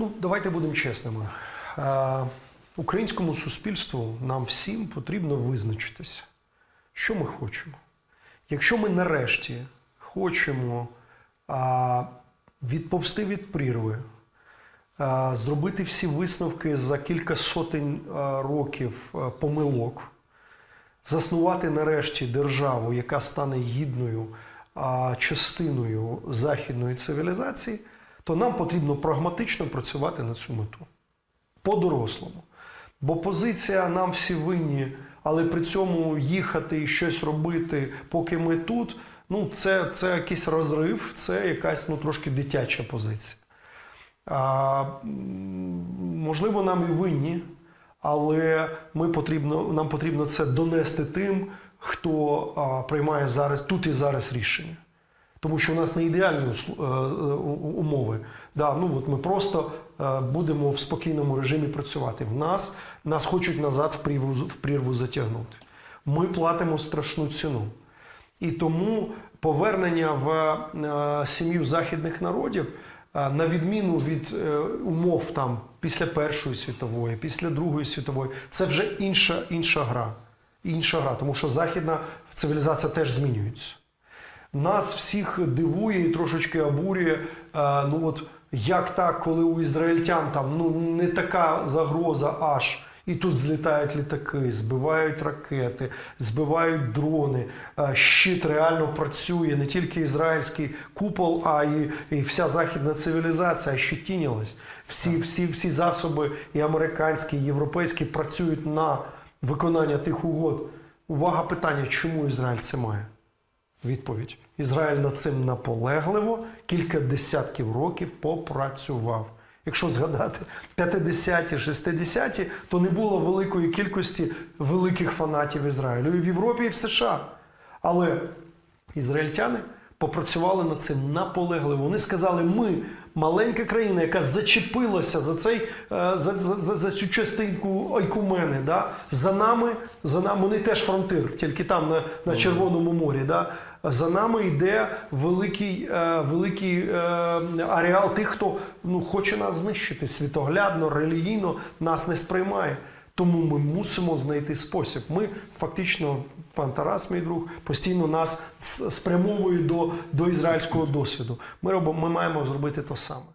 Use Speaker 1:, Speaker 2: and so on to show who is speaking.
Speaker 1: Ну, давайте будемо чесними. Е, Українському суспільству нам всім потрібно визначитися, що ми хочемо. Якщо ми нарешті хочемо відповсти від прірви, зробити всі висновки за кілька сотень років помилок, заснувати нарешті державу, яка стане гідною частиною західної цивілізації, то нам потрібно прагматично працювати на цю мету. По-дорослому. Бо позиція нам всі винні, але при цьому їхати і щось робити, поки ми тут, ну це, це якийсь розрив, це якась ну, трошки дитяча позиція. А, можливо, нам і винні, але ми потрібно, нам потрібно це донести тим, хто а, приймає зараз тут і зараз рішення. Тому що у нас не ідеальні е, е, умови. Да, ну от ми просто е, будемо в спокійному режимі працювати. В нас нас хочуть назад в прірву, в прірву затягнути. Ми платимо страшну ціну. І тому повернення в сім'ю західних народів, на відміну від умов там після Першої світової, після Другої світової, це вже інша, інша гра. Інша гра, тому що західна цивілізація теж змінюється. Нас всіх дивує і трошечки обурює. е, ну от як так, коли у ізраїльтян там ну не така загроза аж. І тут злітають літаки, збивають ракети, збивають дрони. е, Щит реально працює, не тільки ізраїльський купол, а й і вся західна цивілізація щетінилась. Всі, всі, всі засоби, і американські, і європейські, працюють на виконання тих угод. Увага питання, чому Ізраїль це має? Відповідь: Ізраїль над цим наполегливо кілька десятків років попрацював. Якщо згадати 50-ті, 60-ті, то не було великої кількості великих фанатів Ізраїлю і в Європі, і в США. Але ізраїльтяни попрацювали над цим наполегливо. Вони сказали: ми маленька країна, яка зачепилася за цей е, за, за, за, за цю частинку ойкумени. Да? За нами, за нами вони теж фронтир, тільки там на, на Червоному морі. Да? За нами йде великий, е, великий е, ареал тих, хто ну, хоче нас знищити світоглядно, релігійно нас не сприймає. Тому ми мусимо знайти спосіб. Ми фактично, пан Тарас, мій друг, постійно нас спрямовує до, до ізраїльського досвіду. Ми робимо, ми маємо зробити те саме.